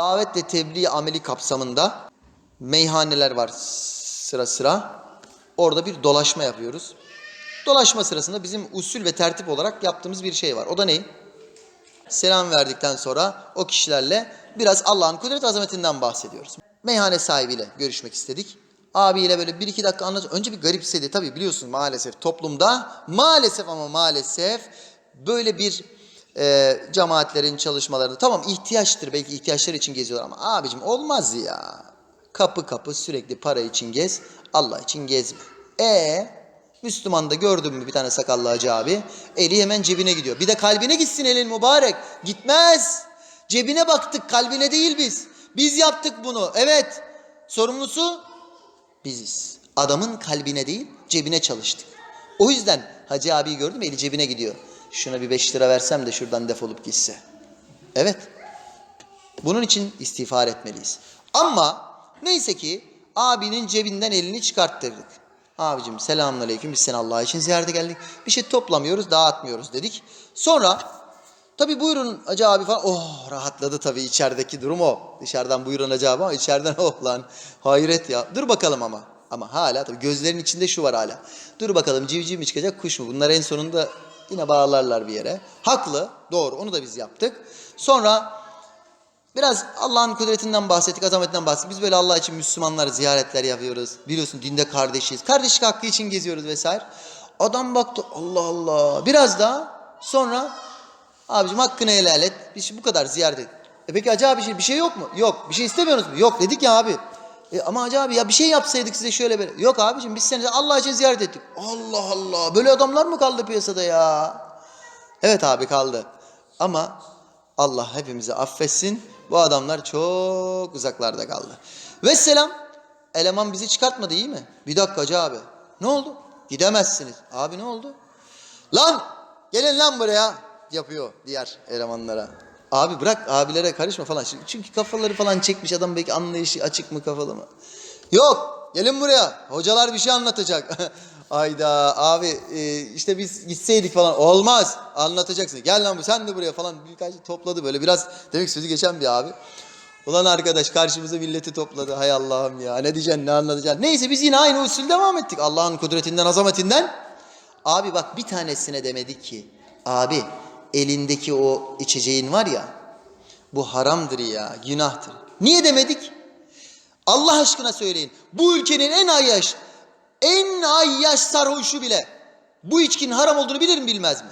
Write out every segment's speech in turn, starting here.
davet ve tebliğ ameli kapsamında meyhaneler var sıra sıra. Orada bir dolaşma yapıyoruz. Dolaşma sırasında bizim usul ve tertip olarak yaptığımız bir şey var. O da ne? Selam verdikten sonra o kişilerle biraz Allah'ın kudret azametinden bahsediyoruz. Meyhane sahibiyle görüşmek istedik. Abiyle böyle bir iki dakika anlat. Önce bir garipsedi. Tabii biliyorsun maalesef toplumda maalesef ama maalesef böyle bir e, cemaatlerin çalışmalarında tamam ihtiyaçtır belki ihtiyaçları için geziyorlar ama abicim olmaz ya. Kapı kapı sürekli para için gez, Allah için gezme. E Müslüman da gördün mü bir tane sakallı hacı abi eli hemen cebine gidiyor. Bir de kalbine gitsin elin mübarek. Gitmez. Cebine baktık kalbine değil biz. Biz yaptık bunu. Evet. Sorumlusu biziz. Adamın kalbine değil cebine çalıştık. O yüzden hacı abiyi gördüm eli cebine gidiyor. Şuna bir beş lira versem de şuradan defolup gitse. Evet. Bunun için istiğfar etmeliyiz. Ama neyse ki abinin cebinden elini çıkarttırdık. Abicim selamünaleyküm biz seni Allah için ziyarete geldik. Bir şey toplamıyoruz dağıtmıyoruz dedik. Sonra tabi buyurun Hacı abi falan oh rahatladı tabi içerideki durum o. Dışarıdan buyurun Hacı abi ama içeriden oh lan hayret ya. Dur bakalım ama. Ama hala tabi gözlerin içinde şu var hala. Dur bakalım civciv mi çıkacak kuş mu? Bunlar en sonunda yine bağlarlar bir yere. Haklı doğru onu da biz yaptık. Sonra Biraz Allah'ın kudretinden bahsettik, azametinden bahsettik. Biz böyle Allah için Müslümanlar ziyaretler yapıyoruz. Biliyorsun dinde kardeşiz. Kardeşlik hakkı için geziyoruz vesaire. Adam baktı Allah Allah. Biraz daha sonra abicim hakkını helal et. Bir şey bu kadar ziyaret et. E peki Hacı abi şey, bir şey yok mu? Yok. Bir şey istemiyorsunuz mu? Yok dedik ya abi. E ama Hacı abi ya bir şey yapsaydık size şöyle böyle. Yok abicim biz seni Allah için ziyaret ettik. Allah Allah. Böyle adamlar mı kaldı piyasada ya? Evet abi kaldı. Ama Allah hepimizi affetsin. Bu adamlar çok uzaklarda kaldı. Vesselam eleman bizi çıkartmadı iyi mi? Bir dakika hacı abi. Ne oldu? Gidemezsiniz. Abi ne oldu? Lan gelin lan buraya yapıyor diğer elemanlara. Abi bırak abilere karışma falan. Çünkü kafaları falan çekmiş adam belki anlayışı açık mı kafalı mı? Yok gelin buraya. Hocalar bir şey anlatacak. Ayda abi e, işte biz gitseydik falan olmaz anlatacaksın. Gel lan bu sen de buraya falan birkaç topladı böyle biraz demek sözü geçen bir abi. Ulan arkadaş karşımıza milleti topladı. Hay Allah'ım ya ne diyeceksin ne anlatacaksın. Neyse biz yine aynı usul devam ettik. Allah'ın kudretinden azametinden. Abi bak bir tanesine demedik ki. Abi elindeki o içeceğin var ya. Bu haramdır ya günahtır. Niye demedik? Allah aşkına söyleyin. Bu ülkenin en ayyaş, en ayyaş sarhoşu bile bu içkinin haram olduğunu bilir mi bilmez mi?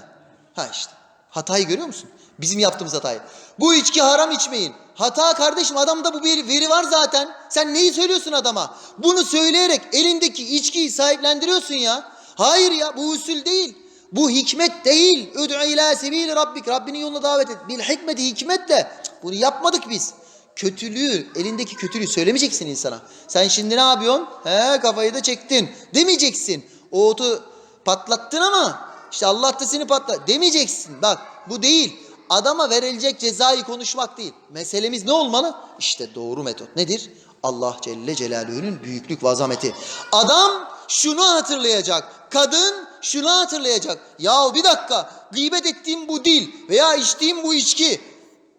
Ha işte. Hatayı görüyor musun? Bizim yaptığımız hatayı. Bu içki haram içmeyin. Hata kardeşim adamda bu bir veri var zaten. Sen neyi söylüyorsun adama? Bunu söyleyerek elindeki içkiyi sahiplendiriyorsun ya. Hayır ya bu usul değil. Bu hikmet değil. Üd'ü ila sebil rabbik. Rabbinin yoluna davet et. Bil hikmeti hikmetle. Bunu yapmadık biz. Kötülüğü, elindeki kötülüğü söylemeyeceksin insana. Sen şimdi ne yapıyorsun? He kafayı da çektin. Demeyeceksin. O otu patlattın ama işte Allah da seni patla demeyeceksin. Bak bu değil. Adama verilecek cezayı konuşmak değil. Meselemiz ne olmalı? İşte doğru metot nedir? Allah Celle Celaluhu'nun büyüklük ve azameti. Adam şunu hatırlayacak. Kadın şunu hatırlayacak. Ya bir dakika gıybet ettiğim bu dil veya içtiğim bu içki,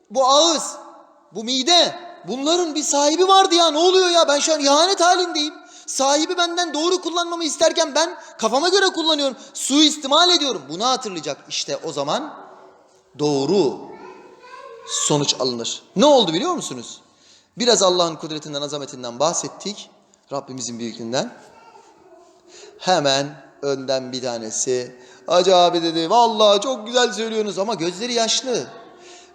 bu ağız, bu mide bunların bir sahibi vardı ya ne oluyor ya ben şu an ihanet halindeyim. Sahibi benden doğru kullanmamı isterken ben kafama göre kullanıyorum. Suistimal ediyorum. Bunu hatırlayacak. İşte o zaman doğru sonuç alınır. Ne oldu biliyor musunuz? Biraz Allah'ın kudretinden, azametinden bahsettik. Rabbimizin büyüklüğünden. Hemen önden bir tanesi. Hacı abi dedi vallahi çok güzel söylüyorsunuz ama gözleri yaşlı.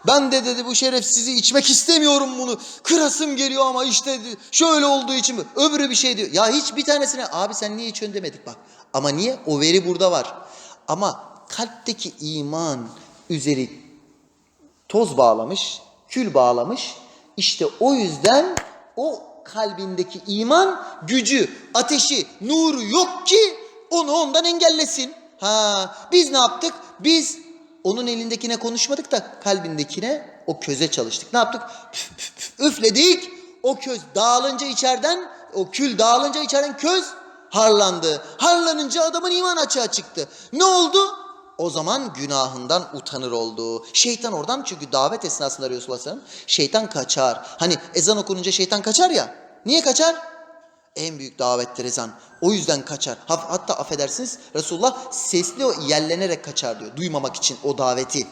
Ben de dedi bu şerefsizi içmek istemiyorum bunu. Kırasım geliyor ama işte şöyle olduğu için? Öbürü bir şey diyor. Ya hiç bir tanesine abi sen niye içiyorsun demedik bak. Ama niye? O veri burada var. Ama kalpteki iman üzeri toz bağlamış, kül bağlamış. İşte o yüzden o kalbindeki iman gücü, ateşi, nuru yok ki onu ondan engellesin. Ha, biz ne yaptık? Biz onun elindekine konuşmadık da kalbindekine o köze çalıştık. Ne yaptık? Püf, püf, püf, üfledik. O köz dağılınca içeriden, o kül dağılınca içeriden köz harlandı. Harlanınca adamın iman açığa çıktı. Ne oldu? o zaman günahından utanır oldu. Şeytan oradan çünkü davet esnasında Resulullah şeytan kaçar. Hani ezan okununca şeytan kaçar ya. Niye kaçar? En büyük davettir ezan. O yüzden kaçar. Ha- Hatta affedersiniz Resulullah sesli o yellenerek kaçar diyor. Duymamak için o daveti.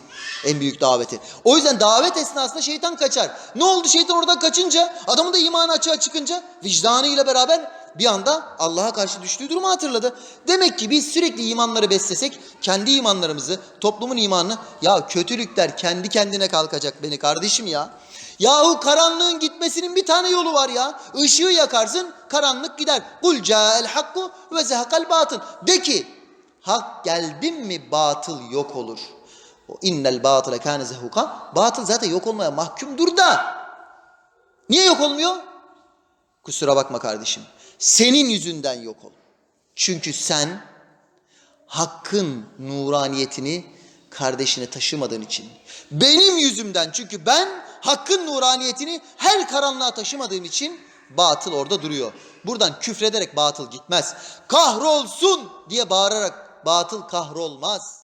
En büyük daveti. O yüzden davet esnasında şeytan kaçar. Ne oldu şeytan oradan kaçınca? Adamın da imanı açığa çıkınca vicdanıyla beraber bir anda Allah'a karşı düştüğü durumu hatırladı. Demek ki biz sürekli imanları beslesek kendi imanlarımızı, toplumun imanını ya kötülükler kendi kendine kalkacak beni kardeşim ya. Yahu karanlığın gitmesinin bir tane yolu var ya. Işığı yakarsın, karanlık gider. Kul ca'el hakku ve zehakal batıl. De ki, hak geldin mi batıl yok olur. O innel batıle kâne zehuka. Batıl zaten yok olmaya mahkumdur da. Niye yok olmuyor? Kusura bakma kardeşim. Senin yüzünden yok ol. Çünkü sen hakkın nuraniyetini kardeşine taşımadığın için. Benim yüzümden çünkü ben hakkın nuraniyetini her karanlığa taşımadığım için batıl orada duruyor. Buradan küfrederek batıl gitmez. Kahrolsun diye bağırarak batıl kahrolmaz.